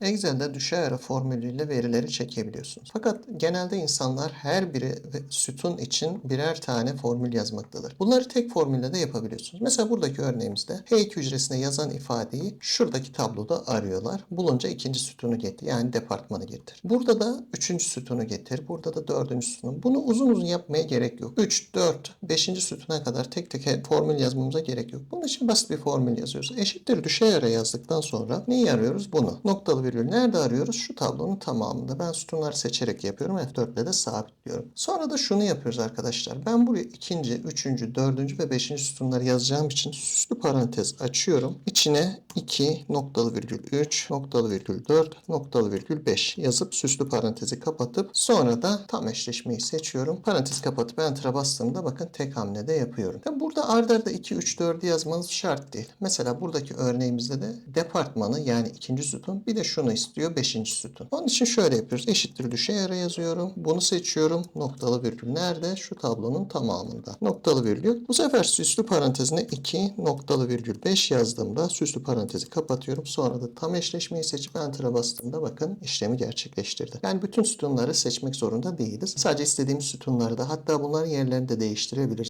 Excel'de düşey ara formülüyle verileri çekebiliyorsunuz. Fakat genelde insanlar her biri ve sütun için birer tane formül yazmaktadır. Bunları tek formülle de yapabiliyorsunuz. Mesela buradaki örneğimizde H2 hücresine yazan ifadeyi şuradaki tabloda arıyorlar. Bulunca ikinci sütunu getir. Yani departmanı getir. Burada da üçüncü sütunu getir. Burada da dördüncü sütunu. Bunu uzun uzun yapmaya gerek yok. 3, 4, 5. sütuna kadar tek tek formül yazmamıza gerek yok. Bunun için basit bir formül yazıyoruz. Eşittir düşey ara yazdıktan sonra neyi arıyoruz? Bunu. Noktalı virgül nerede arıyoruz? Şu tablonun tamamında. Ben sütunları seçerek yapıyorum. F4 ile de sabitliyorum. Sonra da şunu yapıyoruz arkadaşlar. Ben buraya ikinci, üçüncü, dördüncü ve beşinci sütunları yazacağım için süslü parantez açıyorum. İçine 2 noktalı virgül 3 noktalı virgül 4 noktalı virgül 5 yazıp süslü parantezi kapatıp sonra da tam eşleşmeyi seçiyorum. Parantez kapatıp enter'a bastığımda bakın tek hamlede yapıyorum. Tabi burada arda arda 2, 3, 4'ü yazmanız şart değil. Mesela buradaki örneğimizde de departmanı yani ikinci sütun bir de şunu istiyor beşinci sütun. Onun için şöyle yapıyoruz. Eşittir düşey ara yazıyorum. Bunu seçiyorum. Noktalı virgül nerede? Şu tablonun tamamında. Noktalı virgül. Bu sefer süslü parantezine 2 noktalı virgül 5 yazdığımda süslü parantezi kapatıyorum. Sonra da tam eşleşmeyi seçip enter'a bastığımda bakın işlemi gerçekleştirdi. Yani bütün sütunları seçmek zorunda değiliz. Sadece istediğimiz sütunları da hatta bunların yerlerini de değiştirebiliriz.